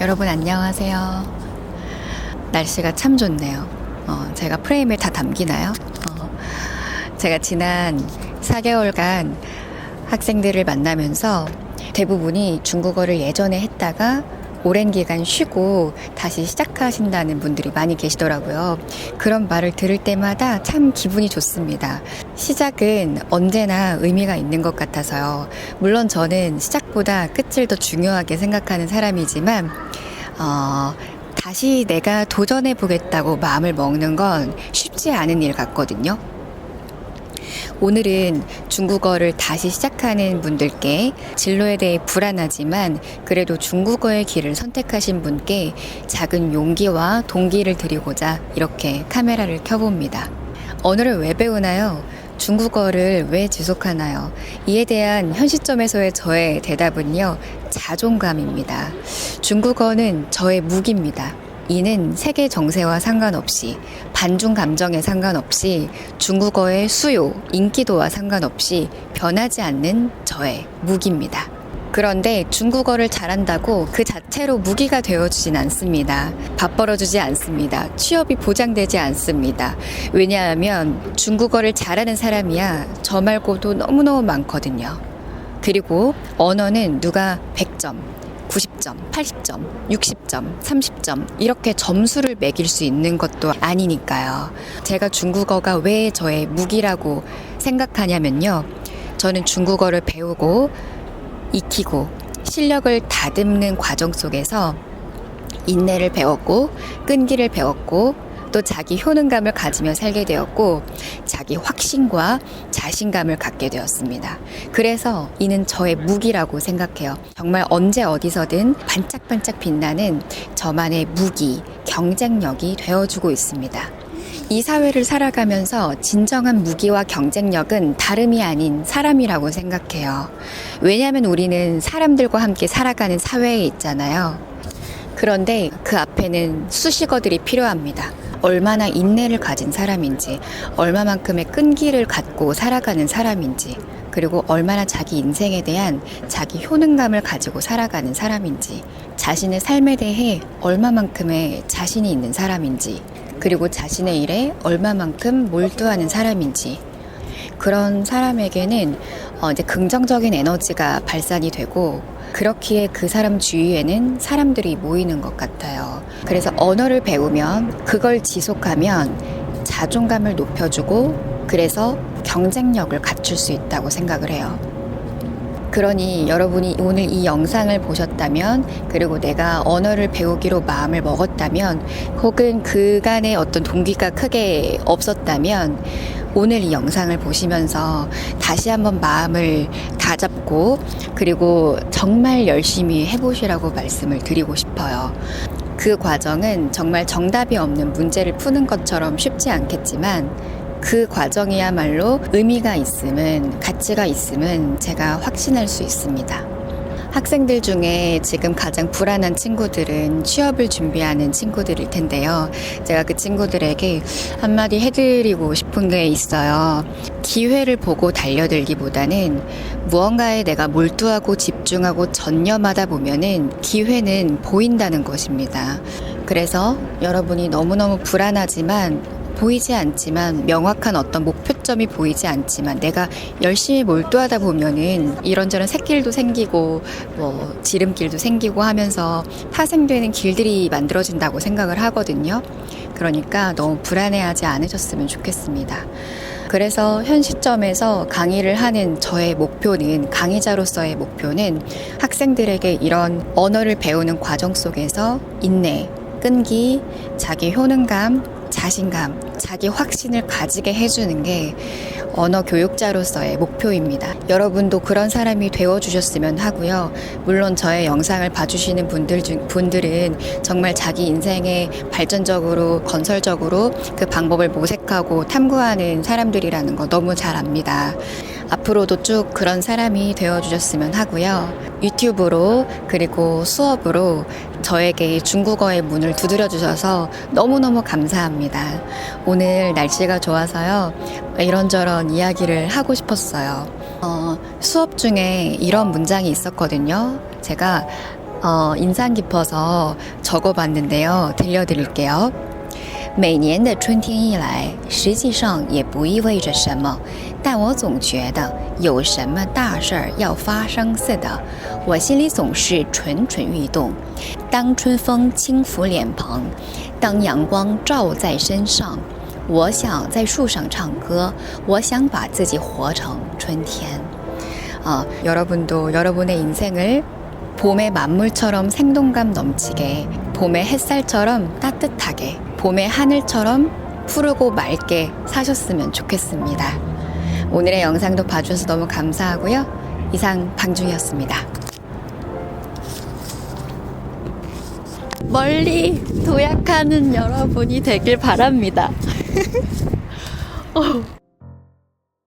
여러분 안녕하세요. 날씨가 참 좋네요. 어, 제가 프레임에 다 담기나요? 어, 제가 지난 4개월간 학생들을 만나면서 대부분이 중국어를 예전에 했다가 오랜 기간 쉬고 다시 시작하신다는 분들이 많이 계시더라고요. 그런 말을 들을 때마다 참 기분이 좋습니다. 시작은 언제나 의미가 있는 것 같아서요. 물론 저는 시작보다 끝을 더 중요하게 생각하는 사람이지만, 어, 다시 내가 도전해 보겠다고 마음을 먹는 건 쉽지 않은 일 같거든요. 오늘은 중국어를 다시 시작하는 분들께 진로에 대해 불안하지만 그래도 중국어의 길을 선택하신 분께 작은 용기와 동기를 드리고자 이렇게 카메라를 켜봅니다. 언어를 왜 배우나요? 중국어를 왜 지속하나요? 이에 대한 현 시점에서의 저의 대답은요, 자존감입니다. 중국어는 저의 무기입니다. 이는 세계 정세와 상관없이 반중 감정에 상관없이 중국어의 수요, 인기도와 상관없이 변하지 않는 저의 무기입니다. 그런데 중국어를 잘한다고 그 자체로 무기가 되어주진 않습니다. 밥 벌어주지 않습니다. 취업이 보장되지 않습니다. 왜냐하면 중국어를 잘하는 사람이야 저 말고도 너무너무 많거든요. 그리고 언어는 누가 100점, 90점, 80점, 60점, 30점 이렇게 점수를 매길 수 있는 것도 아니니까요. 제가 중국어가 왜 저의 무기라고 생각하냐면요. 저는 중국어를 배우고 익히고 실력을 다듬는 과정 속에서 인내를 배웠고 끈기를 배웠고 또 자기 효능감을 가지며 살게 되었고 자기 확신과 자신감을 갖게 되었습니다. 그래서 이는 저의 무기라고 생각해요. 정말 언제 어디서든 반짝반짝 빛나는 저만의 무기, 경쟁력이 되어주고 있습니다. 이 사회를 살아가면서 진정한 무기와 경쟁력은 다름이 아닌 사람이라고 생각해요. 왜냐하면 우리는 사람들과 함께 살아가는 사회에 있잖아요. 그런데 그 앞에는 수식어들이 필요합니다. 얼마나 인내를 가진 사람인지, 얼마만큼의 끈기를 갖고 살아가는 사람인지, 그리고 얼마나 자기 인생에 대한 자기 효능감을 가지고 살아가는 사람인지, 자신의 삶에 대해 얼마만큼의 자신이 있는 사람인지, 그리고 자신의 일에 얼마만큼 몰두하는 사람인지, 그런 사람에게는 어, 이제 긍정적인 에너지가 발산이 되고 그렇기에 그 사람 주위에는 사람들이 모이는 것 같아요. 그래서 언어를 배우면 그걸 지속하면 자존감을 높여주고 그래서 경쟁력을 갖출 수 있다고 생각을 해요. 그러니 여러분이 오늘 이 영상을 보셨다면 그리고 내가 언어를 배우기로 마음을 먹었다면 혹은 그간의 어떤 동기가 크게 없었다면 오늘 이 영상을 보시면서 다시 한번 마음을 다 잡고 그리고 정말 열심히 해보시라고 말씀을 드리고 싶어요. 그 과정은 정말 정답이 없는 문제를 푸는 것처럼 쉽지 않겠지만 그 과정이야말로 의미가 있음은 가치가 있음은 제가 확신할 수 있습니다. 학생들 중에 지금 가장 불안한 친구들은 취업을 준비하는 친구들일 텐데요. 제가 그 친구들에게 한마디 해드리고 싶은 게 있어요. 기회를 보고 달려들기보다는 무언가에 내가 몰두하고 집중하고 전념하다 보면은 기회는 보인다는 것입니다. 그래서 여러분이 너무너무 불안하지만 보이지 않지만 명확한 어떤 목표점이 보이지 않지만 내가 열심히 몰두하다 보면은 이런저런 새길도 생기고 뭐 지름길도 생기고 하면서 파생되는 길들이 만들어진다고 생각을 하거든요. 그러니까 너무 불안해하지 않으셨으면 좋겠습니다. 그래서 현 시점에서 강의를 하는 저의 목표는 강의자로서의 목표는 학생들에게 이런 언어를 배우는 과정 속에서 인내, 끈기, 자기 효능감, 자신감, 자기 확신을 가지게 해주는 게 언어 교육자로서의 목표입니다. 여러분도 그런 사람이 되어주셨으면 하고요. 물론 저의 영상을 봐주시는 분들 중, 분들은 정말 자기 인생에 발전적으로, 건설적으로 그 방법을 모색하고 탐구하는 사람들이라는 거 너무 잘 압니다. 앞으로도 쭉 그런 사람이 되어주셨으면 하고요. 유튜브로 그리고 수업으로 저에게 중국어의 문을 두드려 주셔서 너무너무 감사합니다. 오늘 날씨가 좋아서요. 이런저런 이야기를 하고 싶었어요. 어, 수업 중에 이런 문장이 있었거든요. 제가 어, 인상 깊어서 적어봤는데요. 들려드릴게요. 每年的春天一来，实际上也不意味着什么，但我总觉得有什么大事儿要发生似的，我心里总是蠢蠢欲动。当春风轻拂脸庞，当阳光照在身上，我想在树上唱歌，我想把自己活成春天。 어, 여러분도 여러분의 인생을 봄의 만물처럼 생동감 넘치게, 봄의 햇살처럼 따뜻하게, 봄의 하늘처럼 푸르고 맑게 사셨으면 좋겠습니다. 오늘의 영상도 봐주셔서 너무 감사하고요. 이상 방중이었습니다. 멀리 도약하는 여러분이 되길 바랍니다. 어,